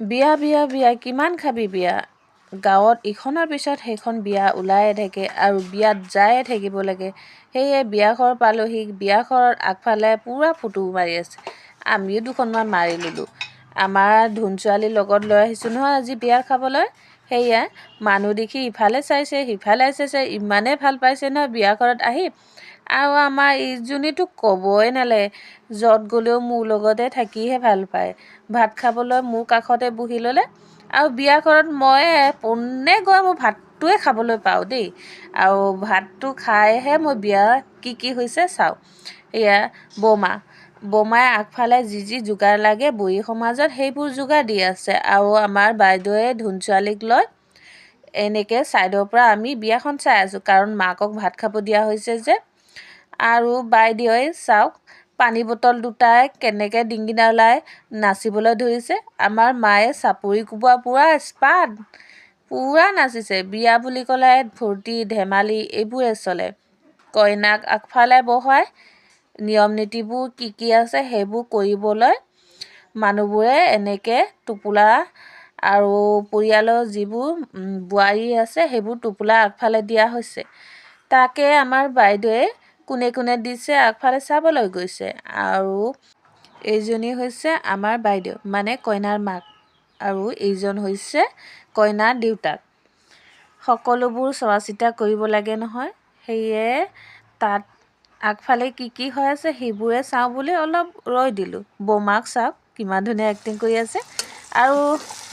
বিয়া বিয়া বিয়া কিমান খাবি বিয়া? গাঁৱত ইখনৰ পিছত সেইখন বিয়া ওলায়ে থাকে আৰু বিয়াত যায়ে থাকিব লাগে। সেয়ে বিয়াঘৰ পালোহি বিয়াঘৰৰ আগফালে পূৰা ফটো মাৰি আছে। আমিও দুখনমান মাৰি ল'লোঁ। আমাৰ ধুন ছোৱালীৰ লগত লৈ আহিছোঁ নহয় আজি বিয়া খাবলৈ। সেয়া মানুহ দেখি ইফালে চাইছে সিফালে চাইছে ইমানেই ভাল পাইছে নহয় বিয়াঘৰত আহি। আৰু আমাৰ ইজনীতো ক'বই নালাগে য'ত গ'লেও মোৰ লগতে থাকিহে ভাল পায়। ভাত খাবলৈ মোৰ কাষতে বহি ল'লে। আৰু বিয়াঘৰত মই পোনে গৈ মোৰ ভাতটোৱে খাবলৈ পাওঁ দেই। আৰু ভাতটো খাইহে মই বিয়া কি কি হৈছে চাওঁ। এয়া বৌমা বৌমাই আগফালে যি যি যোগাৰ লাগে বুঢ়ী সমাজত সেইবোৰ যোগাৰ দি আছে। আৰু আমাৰ বাইদেৱে ধুন ছোৱালীক লৈ এনেকৈ ছাইডৰ পৰা আমি বিয়াখন চাই আছোঁ। কাৰণ মাকক ভাত খাব দিয়া হৈছে যে। আৰু বাইদেৱে চাওক পানী বটল দুটাই কেনেকৈ ডিঙিনালাই নাচিবলৈ ধৰিছে। আমাৰ মায়ে চাপৰি কোবোৱা পূৰা স্পাট পূৰা নাচিছে। বিয়া বুলি ক'লে ফূৰ্তি ধেমালি এইবোৰে চলে। কইনাক আগফালে বহাই নিয়ম নীতিবোৰ কি কি আছে সেইবোৰ কৰিবলৈ মানুহবোৰে এনেকৈ টোপোলা আৰু পৰিয়ালৰ যিবোৰ বোৱাৰী আছে সেইবোৰ টোপোলা আগফালে দিয়া হৈছে। তাকে আমাৰ বাইদেৱে কোনে কোনে দিছে আগফালে চাবলৈ গৈছে। আৰু এইজনী হৈছে আমাৰ বাইদেউ মানে কইনাৰ মাক। আৰু এইজন হৈছে কইনাৰ দেউতাক। সকলোবোৰ চোৱা চিতা কৰিব লাগে নহয়। সেয়ে তাত আগফালে কি কি হৈ আছে সেইবোৰে চাওঁ বুলি অলপ ৰৈ দিলোঁ। বৌমাক চাওক কিমান ধুনীয়া এক্টিং কৰি আছে। আৰু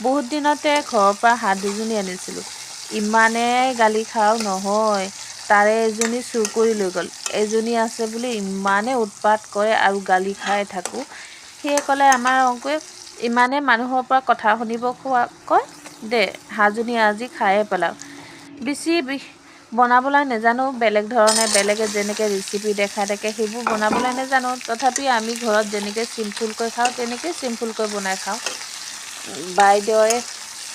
বহুত দিনতে ঘৰৰ পৰা হাঁহ দুজনী আনিছিলোঁ। ইমানেই গালি খাওঁ নহয় তাৰে এজনী চুৰ কৰি লৈ গ'ল। এজনী আছে বুলি ইমানেই উৎপাত কৰে আৰু গালি খাই থাকোঁ। সেয়ে ক'লে আমাৰ অংকুৱে ইমানে মানুহৰ পৰা কথা শুনিব কোৱা কয় দে হাঁহজনী আজি খায়ে পেলাওঁ। বেছি বনাবলৈ নাজানো, বেলেগ ধৰণে বেলেগে যেনেকৈ ৰেচিপি দেখাই থাকে, সেইবোৰ বনাবলৈ নাজানো। তথাপি আমি ঘৰত যেনেকৈ চিম্পুলকৈ খাওঁ তেনেকৈ চিম্পুলকৈ বনাই খাওঁ। বাইদেৱে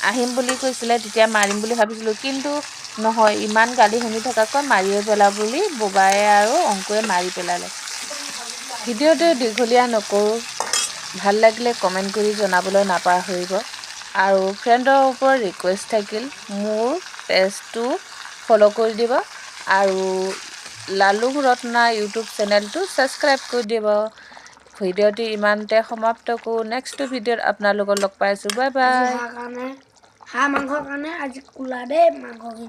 আহিম বুলি কৈছিলে, তেতিয়া মাৰিম বুলি ভাবিছিলোঁ। কিন্তু নহয়, ইমান গালি শুনি থকাকৈ মাৰিয়ে পেলাওঁ বুলি ববায়ে আৰু অংকুৱে মাৰি পেলালে। ভিডিঅ'টো দীঘলীয়া নকৰোঁ। ভালো লাগিলে কমেণ্ট কৰি জনাবলৈ নাপাহৰিব। আৰু ফ্ৰেণ্ডৰ ওপৰত ৰিকুৱেষ্ট থাকিল, মোৰ পেজটো ফ'ল' কৰি দিব আৰু লালুং ৰত্না ইউটিউব চেনেলটো ছাবস্ক্ৰাইব কৰি দিব। ভিডিঅ'টি ইমানতে সমাপ্ত কৰোঁ। নেক্সট ভিডিঅ'ত আপোনালোকক লগ পাইছোঁ। Bye bye. হাঁহ মাংসৰ কাৰণে আজি কোলা দেই মাংসখিনি।